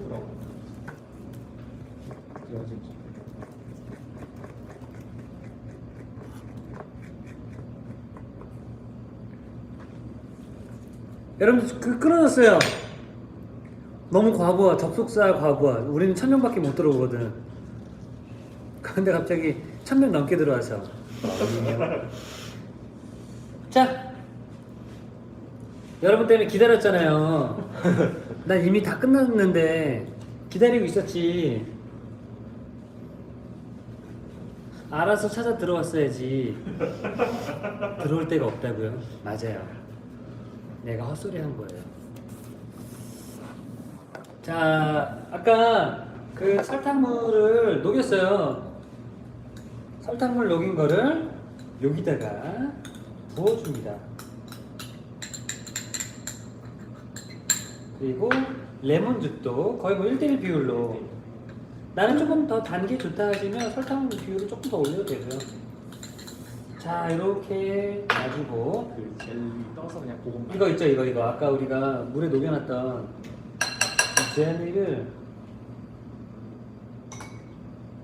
추우라고. 제가 지금 여러분 그 끊어졌어요. 너무 과부하, 접속사 과부하. 우리는 천 명밖에 못 들어오거든. 그런데 갑자기 천 명 넘게 들어와서. 자, 여러분 때문에 기다렸잖아요. 난 이미 다 끝났는데 기다리고 있었지. 알아서 찾아 들어왔어야지. 들어올 데가 없다고요? 맞아요. 내가 헛소리 한 거예요. 자, 아까 그 설탕물을 녹였어요. 설탕물 녹인 거를 여기다가 부어줍니다. 그리고 레몬즙도 거의 뭐 1대1 비율로 나는 조금 더 단 게 좋다 하시면 설탕 비율을 조금 더 올려도 되고요. 자, 이렇게 놔주고 그 젤리 떠서 그냥 고구마. 이거 있죠 이거 이거 아까 우리가 물에 녹여놨던 이 젤리를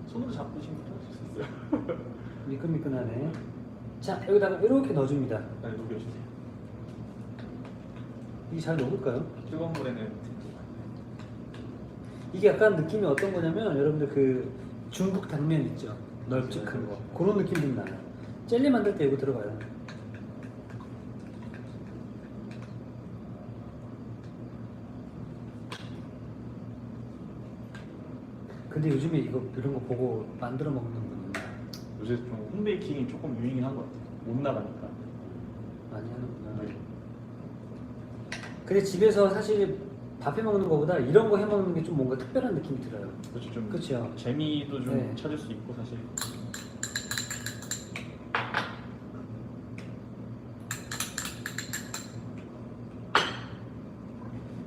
손으로 잡으시면 할수 있어요. 미끈미끈하네 자 여기다가 이렇게 넣어줍니다 네, 녹여주세요. 이게 잘 녹을까요? 뜨거운 물에는 이게 약간 느낌이 어떤 거냐면 여러분들 그 중국 당면 있죠 널찍한 거 그런 느낌 좀 나요 젤리 만들 때 이거 들어가요 근데 요즘에 이거 이런 거 보고 만들어 먹는 분은 요새 좀 홈베이킹이 조금 유행이 한 것 같아요. 못 나가니까. 많이 하는구나 네. 근데 집에서 사실 밥해 먹는 거보다 이런 거 해 먹는 게 좀 뭔가 특별한 느낌이 들어요. 그렇죠 좀 그쵸. 재미도 좀 네. 찾을 수 있고 사실.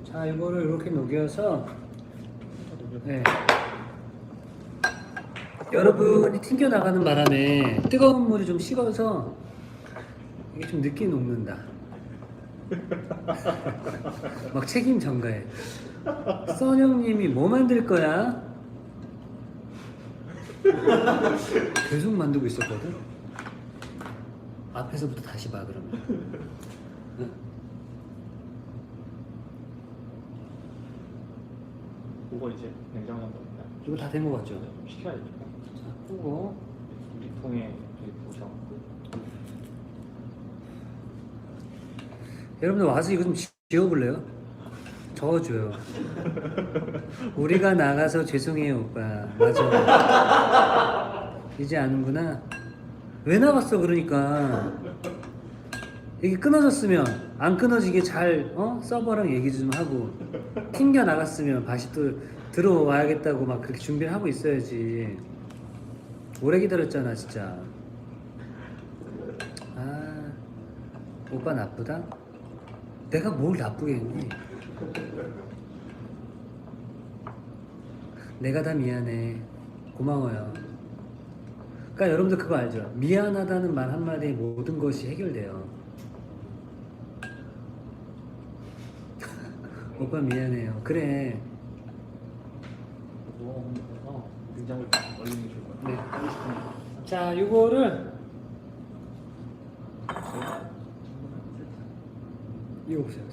자, 이거를 이렇게 녹여서 네. 여러분이 튕겨 나가는 바람에 뜨거운 물이 좀 식어서 이게 좀 늦게 녹는다. 막 책임 전가해. 써형님이 뭐 만들 거야? 계속 만들고 있었거든. 앞에서부터 다시 봐 그러면. 응. 그거 이제 냉장고 넣습니다. 이거 다 된 거 같죠? 좀 식혀야죠. 자, 끄고 유리통에 이렇게 보셔갖고 여러분들 와서 이거 좀 지- 지워볼래요? 적어줘요. 우리가 나가서 죄송해요 오빠. 맞아. 이제 아는구나. 왜 나갔어 그러니까. 이게 끊어졌으면 안 끊어지게 잘 어? 서버랑 얘기 좀 하고 튕겨 나갔으면 다시 또 들어와야겠다고 막 그렇게 준비를 하고 있어야지. 오래 기다렸잖아 진짜. 아 오빠 나쁘다? 내가 뭘 나쁘게 했니? 내가 다 미안해. 고마워요. 그러니까 여러분들 그거 알죠? 미안하다는 말 한마디에 모든 것이 해결돼요. 오빠 미안해요. 그래. 얼리는 게 좋을 것 네. 자, 이거를 이거 보세요.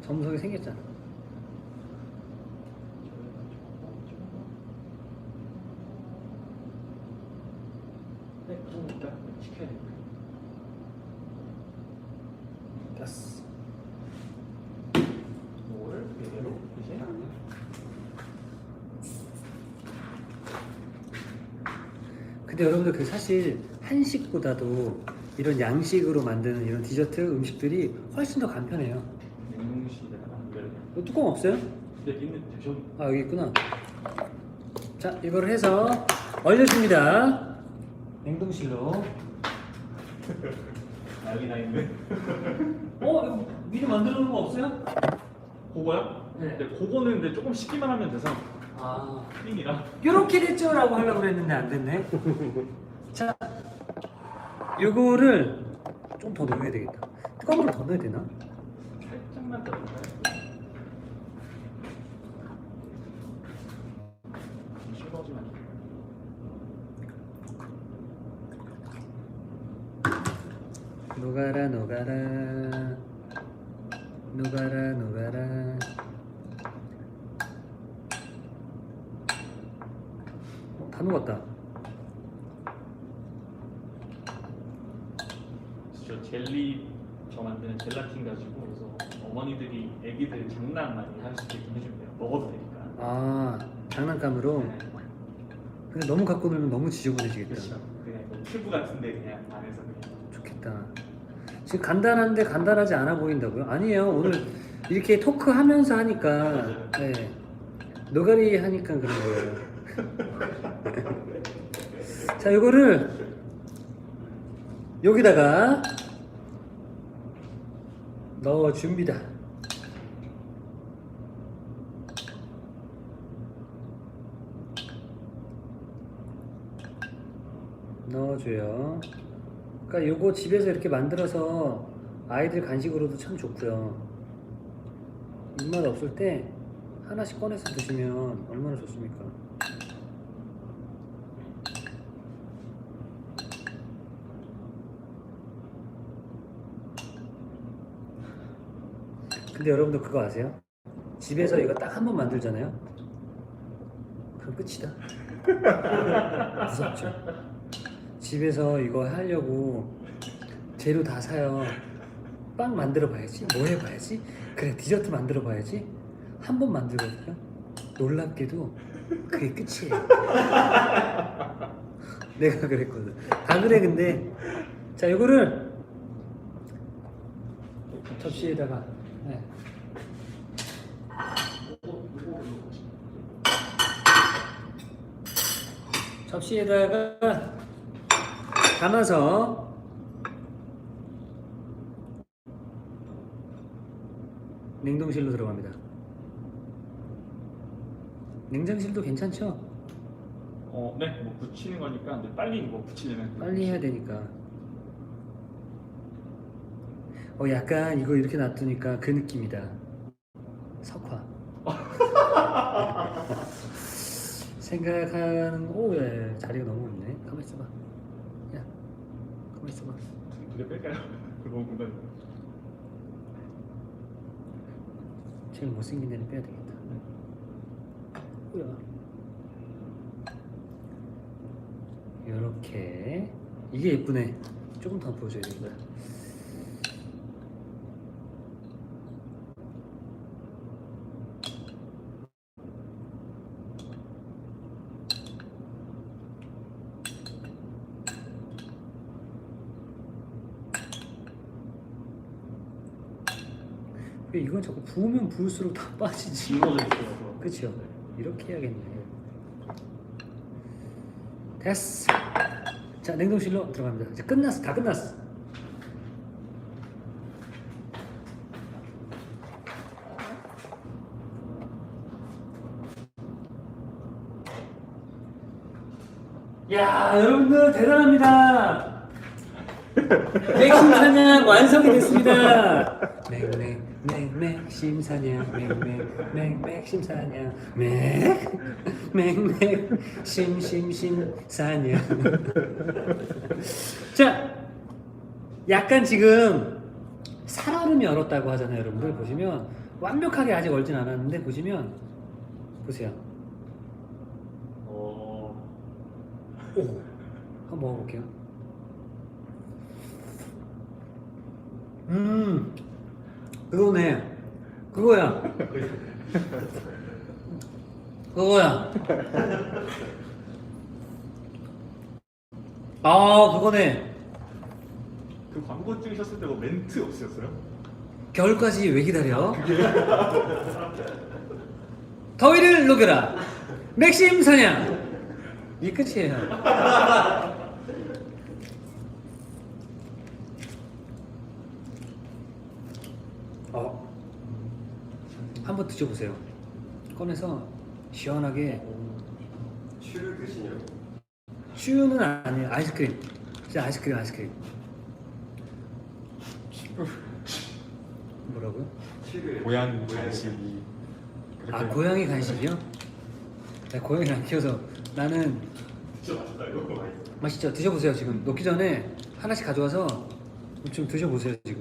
점성이 생겼잖아. 네. 됐어. 이제 근데 여러분들 그 사실 한식보다도 이런 양식으로 만드는 이런 디저트 음식들이 훨씬 더 간편해요. 이거 뚜껑 없어요? 네, 있는 저기 아 여기 있구나. 자 이거를 해서 얼려줍니다. 냉동실로. 아, 여기 다 있네. 어 이거 미리 만들어 놓은 거 없어요? 그거요? 네. 네, 그거는 근데 조금 식기만 하면 돼서 아 크림이랑 요렇게 됐죠라고 하려고 그랬는데 안 됐네. 자 이거를 좀 더 넣어야 되겠다. 뜨거운 물 더 넣어야 되나? 살짝만 더 넣어요. 녹아라 녹아라 녹아라 녹아라 다 녹았다 저 젤리 저 만드는 젤라틴 가지고 그래서 어머니들이 애기들 장난 많이 할 수 있게 해준대요. 먹어도 되니까. 아 장난감으로 네. 근데 너무 갖고 놀면 너무 지저분해지겠다 그렇죠. 그냥 뭐 튜브 같은데 그냥 안에서 그냥. 좋겠다 지금 간단한데 간단하지 않아 보인다고요? 아니에요 오늘 이렇게 토크 하면서 하니까 맞아요. 네. 노가리 하니까 그런 거예요 자 이거를 여기다가 넣어 줍니다. 넣어줘요. 그러니까 요거 집에서 이렇게 만들어서 아이들 간식으로도 참 좋고요. 입맛 없을 때 하나씩 꺼내서 드시면 얼마나 좋습니까 근데 여러분들 그거 아세요? 집에서 이거 딱 한 번 만들잖아요? 그럼 끝이다. 무섭죠. 집에서 이거 하려고 재료 다 사요. 빵 만들어 봐야지. 뭐 해봐야지? 그래 디저트 만들어 봐야지. 한 번 만들거든요. 놀랍게도 그게 끝이에요. 내가 그랬거든. 다 그래 근데. 자 이거를 접시에다가 네. 접시에다가 담아서 냉동실로 들어갑니다. 냉장실도 괜찮죠? 어, 네, 뭐 붙이는 거니까 근데 빨리 뭐 붙이려면 빨리 해야 되니까. 어, 약간 이거 이렇게 놔두니까 그 느낌이다. 석화. 생각하는 오, 예, 예, 자리가 너무 없네. 가만 있어봐. 야, 가만 있어봐. 두개 뺄까요? 너무 공간. 제일 못생긴 애는 빼야 되겠다. 뭐야? 이렇게 이게 예쁘네. 조금 더 보여줘야 되겠다. 이건 자꾸 부으면 부을수록 다 빠지지? 짊어져 있어서. 그쵸? 이렇게 해야겠네. 됐어. 자, 냉동실로 들어갑니다. 이제 끝났어. 다 끝났어. 야, 여러분들 대단합니다. 맥심 사냥 완성이 됐습니다. 맥맥 맥맥 심사냥 맥맥맥 맥 심 사냥 맥맥맥 심심심 사냥. 자, 약간 지금 살얼음이 얼었다고 하잖아요, 여러분들 보시면 완벽하게 아직 얼진 않았는데 보시면 보세요. 어, 오, 한번 먹어볼게요. 음, 그거네. 그거야. 그거야. 아, 그거네. 그 광고 찍으셨을 때 뭐 멘트 없으셨어요? 겨울까지 왜 기다려? 더위를 녹여라. 맥심 사냥. 이 끝이에요. 어. 한번 드셔보세요. 꺼내서 시원하게 추를 드시냐고? 슈는 아니에요. 아이스크림. 진짜 아이스크림, 아이스크림. 뭐라고요? 추를 고양 간식이 아 그렇게 고양이 간식이요? 나 고양이를 안 키워서 나는 진짜 맛있다 이거. 맛있죠? 드셔보세요 지금 녹기 전에 하나씩 가져와서 좀 드셔보세요 지금.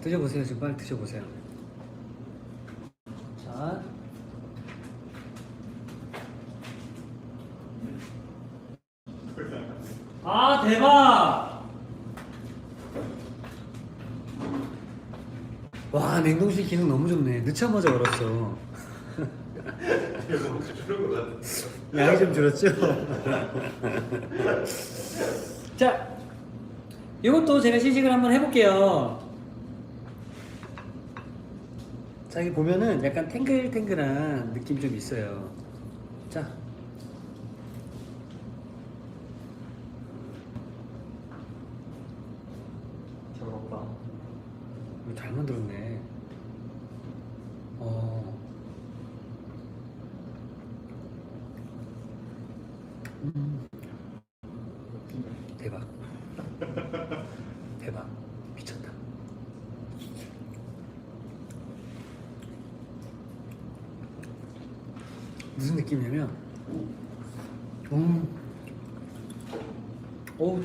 드셔보세요 지금 빨리 드셔보세요. 자. 아 대박! 와 냉동실 기능 너무 좋네. 넣자마자 얼었어. 양이 좀 줄었죠? 자, 이것도 제가 시식을 한번 해볼게요. 자, 여기 보면은 약간 탱글탱글한 느낌 좀 있어요. 자. 이거 잘 만들었네. 어. 음. 대박. 미쳤다. 무슨 느낌이냐면, 음, 오,